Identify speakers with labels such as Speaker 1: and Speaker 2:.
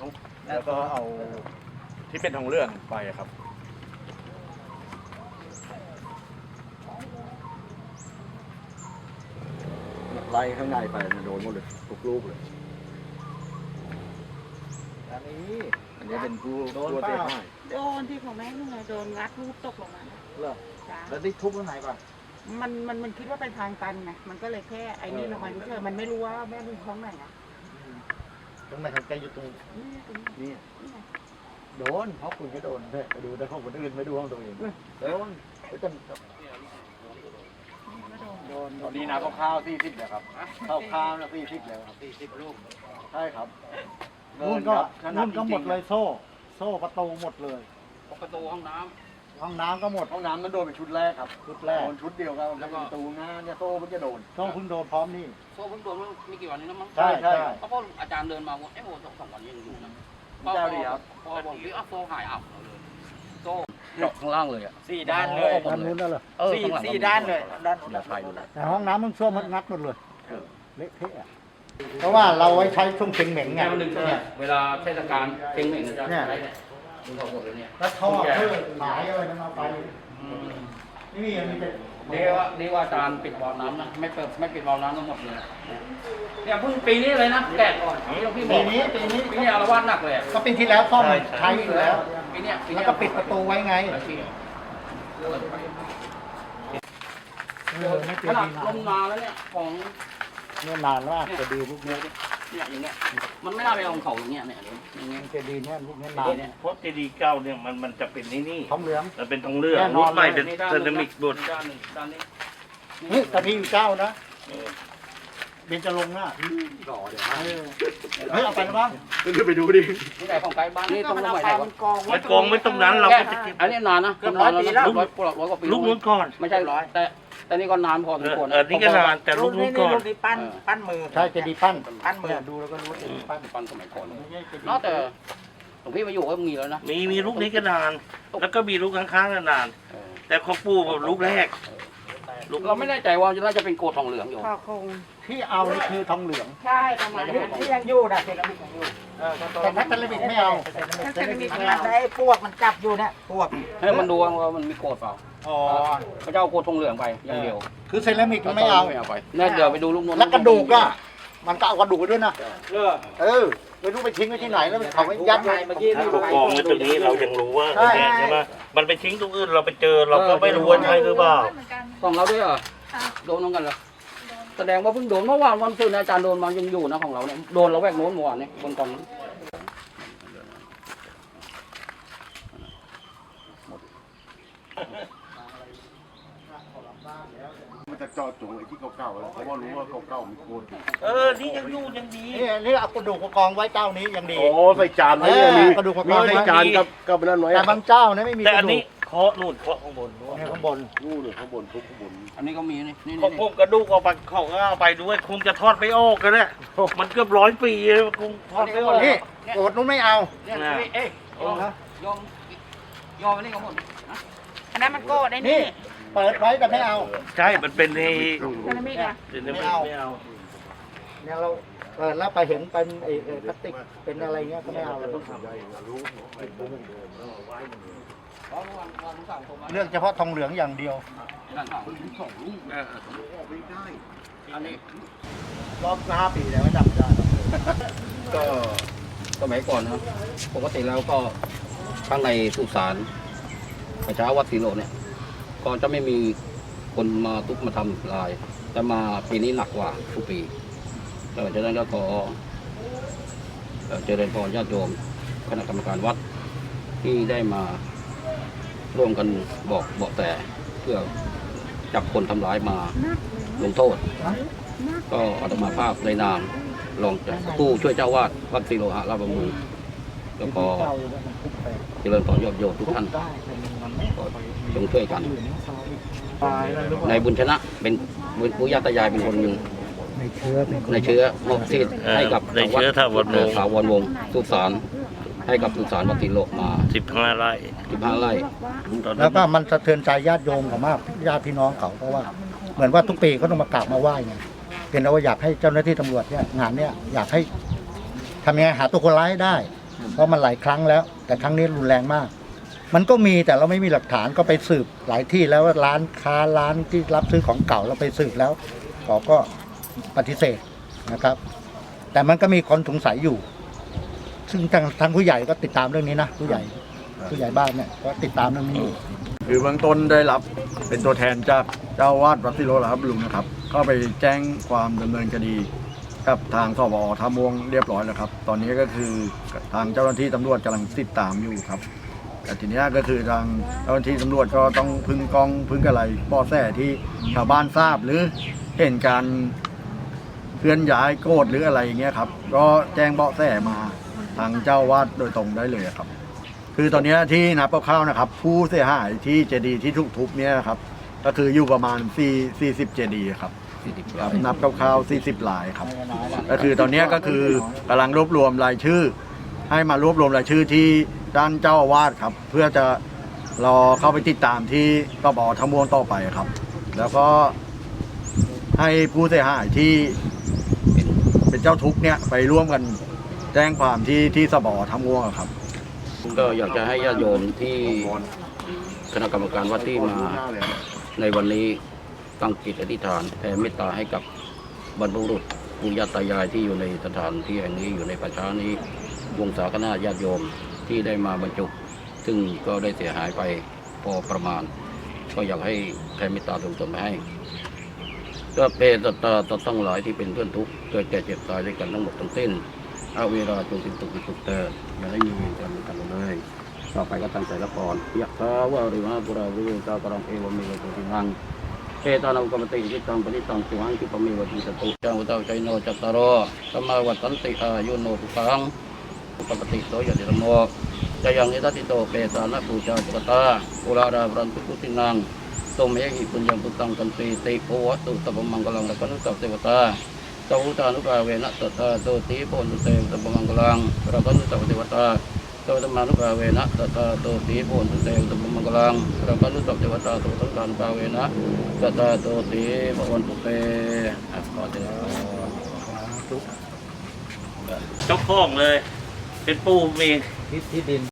Speaker 1: ทุบแล้วก็เอาที่เป็นทองเรื่องไปครับ
Speaker 2: ไล่ข้างในไปมันโดนหมดเลยทุกลูกเลย
Speaker 3: อันนี้
Speaker 2: อันนี้เป็นผู้
Speaker 3: โดน
Speaker 2: ผู้
Speaker 3: เป
Speaker 2: เสีย
Speaker 3: ล่า
Speaker 2: หาย
Speaker 4: โดนที่ของแม่นี่ไงโดนงัดรูปตกลงมานะ
Speaker 3: เหรอ
Speaker 4: จ้า
Speaker 3: แล้วได้ทุบข้างในก่อน
Speaker 4: มันมันมันคิดว่าเป็นทางตันไงมันก็เลยแค่ไอ้นี่ลงมาเฉยๆมันไม่รู้ว่าแม่มีท้องไหนอะ
Speaker 3: ข้างในของแกอยู่ตรง
Speaker 4: นี่ตรงนี้
Speaker 3: โดนเพราะคุณก็โดนด้วยไปดูแต่ของคนอื่นไม่ดูของตัวเองโดนไปจน
Speaker 4: โดน
Speaker 3: โดนตอนนี้นะข้าวสี่สิบแล้วครับข้าวข้าวนะสี่สิบแล้วครับสี่สิบลูกใช่ครับ
Speaker 5: นู่นก็นู่นก็หมดเลยโซ่ โซ่ประตูหมดเลย
Speaker 2: ประตูห้องน้
Speaker 5: ห้องน้ำก็หมด
Speaker 3: ๆห้องน้ำมันโดนเป็นชุดแรกครับ
Speaker 5: ชุดแรก
Speaker 3: โดนชุดเดียวครับแล้วก็ประตูงานเนี่ยโซ่มันจะโดน
Speaker 5: โซ่เพิ่งโดนพร้อมนี่
Speaker 2: โซ่เพิ่งโดนเมื่อไม่กี่วันนี้นะมั้ง
Speaker 5: ใช่ใช่
Speaker 2: เพราะว่าอาจารย์เดินมาว่าเอ้โหสองสามวันยังอยู่นะ
Speaker 3: เจ้าดีครับ
Speaker 2: พอบอกพี่อ้าวโซ่หายอับเลยโซ่เจาะข้างล่างเลยอะ
Speaker 6: สี่ด้านเลย
Speaker 5: ด้านนู้นนั่นเหรอ
Speaker 2: เออ
Speaker 6: สี่
Speaker 2: ข้างหลัง
Speaker 6: สี่ด้านเลยด้าน
Speaker 2: อย่าไฟอยู่แล้ว
Speaker 5: แต่ห้องน้ำมันซ่วมมันงัดหมดเลยเละเทะอะเพราะว่าเราไว้ใช้ช่วงเชิงเหม็งไง
Speaker 2: แก้วหนึ่งเนี่ยเวลาเทศกาลเพลงเหม่งจะ
Speaker 5: เนี่ย
Speaker 2: ใช้ เนี่ยมึงเอาหมดเลยเนี่ย
Speaker 5: แล้วท่อเพื่อขายอะไรนั้นเอาไปนี่มีมีแต่
Speaker 2: ดีว่าดีว่าอาจารย์ปิดบ่อน้ำนะไม่เปิดไม่ปิดบ่อน้ำทั้งหมดเลยเนี่ยเพิ่งปีนี้เลยนะแกะก่อนที่เราพี่บ
Speaker 5: ปี
Speaker 2: อก
Speaker 5: นี้ปีนี้
Speaker 2: ปีนี้อารวาสหนักเลยอะ
Speaker 5: ก็ปีที่แล้วซ่อมใช้อยู่แล้ว
Speaker 2: ปีเนี้ยปี
Speaker 5: แล้
Speaker 2: เนี้
Speaker 5: วยก็ปิดประตูไว้ไงเออไม่
Speaker 2: ข
Speaker 5: เป็น
Speaker 2: นาด
Speaker 5: ดี
Speaker 2: ลงนาแล้วเนี่ยของ
Speaker 5: เนี่ยนานว่าจะดีลูกเนี้ย
Speaker 2: เนี่ยอย่างเงี้ย มันไม่น่าไปเอาของเขาอย่างเงี้ยเนี่ยอย่างเงี้ย
Speaker 5: จะดีเนี่ยลูกเนี้ยนาน
Speaker 2: เนี่ย
Speaker 6: เพราะเจดีย์เก้าเนี่ยมันมันจะเป็นนี่นี่
Speaker 5: ท้องเหลือง
Speaker 6: มันเป็นทองเลือด
Speaker 5: แน่น
Speaker 6: รู
Speaker 5: อน
Speaker 6: ปใหม่
Speaker 5: เลย
Speaker 6: เป็นเซรามิกบด
Speaker 2: ด้านหนึ่งด้านนี้
Speaker 5: นี่ตอนนี้อยู่เจ้านะ เบียนจะลงหน้า
Speaker 2: หล่อเดี๋ยว
Speaker 5: เออเฮ้ยเอาไปแล้วบ้าง
Speaker 3: ไปดูดิ
Speaker 2: นี่ไหนของไกลบ้านนี่
Speaker 4: นี่
Speaker 2: ต
Speaker 4: ก็
Speaker 2: รง
Speaker 4: มัน
Speaker 2: ไหน
Speaker 4: เอาไป
Speaker 2: วะ
Speaker 4: มันกองไว้
Speaker 6: มันกองไว้ตรงนั้นเรา
Speaker 2: แค่
Speaker 6: ก็จะเก็บ
Speaker 2: อันนี้นานนะ
Speaker 4: เกือบร้อยปีแล้ว
Speaker 2: ร้อยร้อยกว่าปี
Speaker 6: ลูกนู้นก่อน
Speaker 2: ไม่ใช่ร้อยแต่แต่นี่ก็นานพอสมควร
Speaker 6: เออนี่ก็นานแต่ลูกนู้นก่อน
Speaker 4: รูปนี้ปั้นปั้นมือ
Speaker 5: ใช่เจดีย์ปั้น
Speaker 4: ปั้นมือ
Speaker 5: เนี่ยดูแล้วก็รู้ว่าเจดีย์ปั้น
Speaker 2: ปันสมัยก่อน
Speaker 5: ไม่ใช่เจดีย์
Speaker 2: นอกแต่หลวงพี่มาอยู่ก็มีแล้วนะ
Speaker 6: มีมีลูกนี้ก็นาน แล้วก็มีลูกข้างๆก็นาน
Speaker 2: เออ
Speaker 6: แต่ของปู่แบบลูกแรก ลูก
Speaker 2: เราไม่แน่ใจว่าน่าจะเป็นโกดทองเหลืองอยู่
Speaker 4: ข้อคง
Speaker 5: ที่เอานี่คือทองเหลือง
Speaker 4: ใช่ประมาณนี้ที่ยังอยู่นะเซรามิกยังอยู่
Speaker 5: แต่นักเทเลบิกไม่เอา
Speaker 4: ถ้าเซรามิกมันได้พวกมันจับอยู่เนี่ยพวก
Speaker 2: ให้มันดูว่ามันมีโกดเปล่า
Speaker 5: อ๋อ
Speaker 2: เขาจะเอาโกดทองเหลืองไปอย่างเดียว
Speaker 5: คือเซรามิกมันไม่เอา
Speaker 2: ไม่เอาไปเนี่ยเดี๋ยวไปดูลูกนนท์
Speaker 5: แล้วกระดูกอะมันก็เอากระดูกไปด้วยนะเออ ไม่รู้ไปทิ้งไว้ที่ไหนแล้วมันเขาไม่ยัดไว้
Speaker 4: เมื่อกี้ที่
Speaker 6: กกองไว้ตรงนี้เรายังรู้ว่า
Speaker 5: ใช่
Speaker 6: แน่ใช่ไหมมันไปทิ้งตรงอื่นเราไปเจอเราก็ไม่รู้ว่าใช่หรือเปล่า
Speaker 2: ของเราด้วยเหรอโดนเหมือนกันเหรอแสดงว่าเพิ่งโดนเมื่อวานวันศุกร์เนยอาจารย์โดนมายังอยู่นะของเราเนี่ยโดนเราแวกโน้นเมื่อวานเนี่ยบนกองนั้น
Speaker 3: มันจะเจอดจงไอ้ที่เก่าๆแล้วเพราะว่ารู้ว่าเก่าๆมีโคน
Speaker 6: เออ นี่ยังอยู่ยังดี
Speaker 5: นี่นี่เอากระดูกมากองไว้เจ้านี้ยังดี
Speaker 3: โอ้ใส่จานไว้เนี่ย
Speaker 5: เออ
Speaker 3: มี
Speaker 5: กระดูกมาก
Speaker 3: มี
Speaker 5: องไว้
Speaker 3: ใส่จานกับกับนั่นไว้
Speaker 5: แต่บางเจ้าเนี่ยไม่มีก
Speaker 6: แต่
Speaker 5: ระ
Speaker 6: อัน
Speaker 5: ดู
Speaker 6: นี้
Speaker 5: ก
Speaker 6: เคาะนู่นเคาะข้างบนด้วย
Speaker 5: เนี่ยข้างบน
Speaker 3: นู่นเลยข้างบนทุบข้างบน
Speaker 2: อันนี้ก็มีนี่นี่
Speaker 6: ของ
Speaker 2: นี่
Speaker 6: ผมกระดูกเอาไปเขาก็เอาไปด้วยคงจะทอดไม่ออกกันแหละมันเกือบร้อยปีเลยคงทอดไม่ออก
Speaker 5: นี่โกรธนู้นไม่เอา
Speaker 2: เนี่ยนี่เอ้ยยอมยอมยอมอันนี้ก็หมด
Speaker 4: อันนั้นมันโก้ได้
Speaker 5: นี่
Speaker 4: นี่
Speaker 5: เปิดไว้แต่ไม่เอา
Speaker 6: ใช่ มันเป็นใน
Speaker 4: เซรามิกอะ
Speaker 6: เป็นใน
Speaker 5: ไม่เอา
Speaker 6: ไม่เอา
Speaker 5: เนี่ยเราเปิดแล้วไปเห็นเป็นไอ้ไอ้พลาสติกเป็นอะไรเงี้ยก็ไม่เอาเลยเลือกเฉพาะทองเหลืองอย่างเดียว
Speaker 2: อันนี้
Speaker 5: รอบห้าปีแล้วไม่จำไม่ได้หรอก
Speaker 2: ก็สมัยก่อนนะปกติแล้วก็ข้างในสุสานประชาวัดศรีโลเนี่ย ก็จะไม่มีคนมาทุบมาทำลาย แต่มาปีนี้หนักกว่าทุกปีแล้วจากนั้นก็ขอเอ่อเจริญพรญาติโยมคณะกรรมการวัดที่ได้มาร่วมกันบอกบอกแต่เพื่อจับคนทำร้ายมาลงโทษ ก็อาตมาภาพในนามรองจากผู้ช่วยเจ้าวาดวัดศรีโลหะราชบำรุงแล้วก็เจริญพรยอดโยมทุกท่าน ก็จงช่วยกัน ในบุญชนะเป็นบุญปู่ย่าตายายเป็นคนหนึ่ง
Speaker 5: ในเชื้อเป็น
Speaker 2: ในเชื้อมอบที่ให้กับ
Speaker 6: ในเชื้อถาวรวงศ์
Speaker 2: ถาวรวงศ์สุสานให้กับสุสานวัดศรีโลมา
Speaker 6: สิบห้าไร่
Speaker 2: 15ไร่
Speaker 6: ตอน
Speaker 5: แล้
Speaker 6: นั้
Speaker 5: วนก็มันสะเทือนใจญาติโยมเขามากญาติพี่น้องเขาเพราะว่า เหมือนว่าทุกปีเขาต้องมากราบมาไหว้ไงเป็นเอาว่าอยากให้เจ้าหน้าที่ตำรวจเนี่ยงานเนี่ยอยากให้ทำยังไงหาตัวคนร้ายให้ได้ เพราะมันหลายครั้งแล้ว แต่ครั้งนี้รุนแรงมาก มันก็มีแต่เราไม่มีหลักฐานก็ไปสืบหลายที่แล้วว่าร้านค้าร้านที่รับซื้อของเก่าเราไปสืบแล้วเขาก็ปฏิเสธนะครับ แต่มันก็มีคนสงสัยอยู่ ซึ่งทางทางผู้ใหญ่ก็ติดตามเรื่องนี้นะผู้ใหญ่ผู้ใหญ่บ้านเนี่ยก็ติดตามเรื่องนี้อยู่
Speaker 7: คือเบื้องต้นได้รับเป็นตัวแทนจากเจ้าวาดวัดสิโรลครับลุงนะครับเข้าไปแจ้งความดำเนินคดีกับทางสบอท่าม่วงเรียบร้อยแล้วครับ ตอนนี้ก็คือทางเจ้าหน้าที่ตำรวจกำลังติดตามอยู่ครับ ทีเนี้ยก็คือทางเจ้าหน้าที่ตำรวจก็ต้องพึ่งกล้องพึ่งอะไรเบาะแสที่ชาวบ้านทราบหรือเห็นการเคลื่อนย้ายโกรธหรืออะไรอย่างเงี้ยครับ ก็แจ้งเบาะแสมาทางเจ้าวาดโดยตรงได้เลยครับ คือตอนเนี้ยที่นับคร่าวๆนะครับ ผู้เสียหายที่เจดีย์ที่ถูกทุบเนี่ยนะครับ ก็คืออยู่ประมาณ4 40เจดีย์ครับ
Speaker 2: 40
Speaker 7: ครับนับคร่าวๆ40หลายครับ ก็คือตอนเนี้ยก็คือกำลังรวบรวมรายชื่อ ให้มารวบรวมรายชื่อที่ ด้านเจ้าอาวาสครับ เพื่อจะรอเข้าไปติดตามที่กบทมวงต่อไปครับ แล้วก็ให้ผู้เสียหายที่เป็นเจ้าทุกข์เนี่ยไปร่วมกันแจ้งความที่ที่สบทมวงอะครับ
Speaker 2: ก็อยากจะให้ญาติโยมที่คณะกรรมการวัดที่มาในวันนี้ตั้งจิตอธิษฐานแผ่เมตตาให้กับบรรพบุรุษปู่ย่าตายายที่อยู่ในสถานที่แห่งนี้อยู่ในประชานี้วงศาคณะญาติโยม ที่ได้มาบรรจุซึ่งก็ได้เสียหายไปพอประมาณ ก็อยากให้แผ่เมตตาตรงๆไปให้ ก็เปตตาตตั้งหลายที่เป็นเพื่อนทุกข์เกิดแก่เจ็บตายด้วยกันทั้งหมดทั้งสิ้นอาเวลาจงเป็นตุกเป็นสุขเถิดอย่าได้มีเวรกรรมกันเลยต่อไปก็ตั้งใจละก่อนยักษ์าวาริวะปุราวิตากรังเอวเมวะตุทินังเอตานังกมติจิตังปณิตังสุหังคิปะเมวะติสตุจังวุตาใจโนจัตตารโสมาวัตตันติอายุโนทุกัง ปปติโสยติธรรมโมจยังเอตติโตเปตานะปูจาจกตาอุราราบรันตุกุตินังตมเมหิปุญญังปุตังกันติติโพวะตุตปมังกลังละกันุตัเทวตาตวุตานุภาเวนะตตาโตติโพนุเตตปมังกลังระกันุตัเทวตาโตตมานุภาเวนะตตาโตตีโพนตุเตวตุมังกลังเราก็รู้จักเทวตาตุสังการภาเวนะตตาโตตีโพนตุเตอะขอเจริญพร
Speaker 6: เจ้าของเลย เป็นปูผมเอง
Speaker 3: ที่ที่ดิน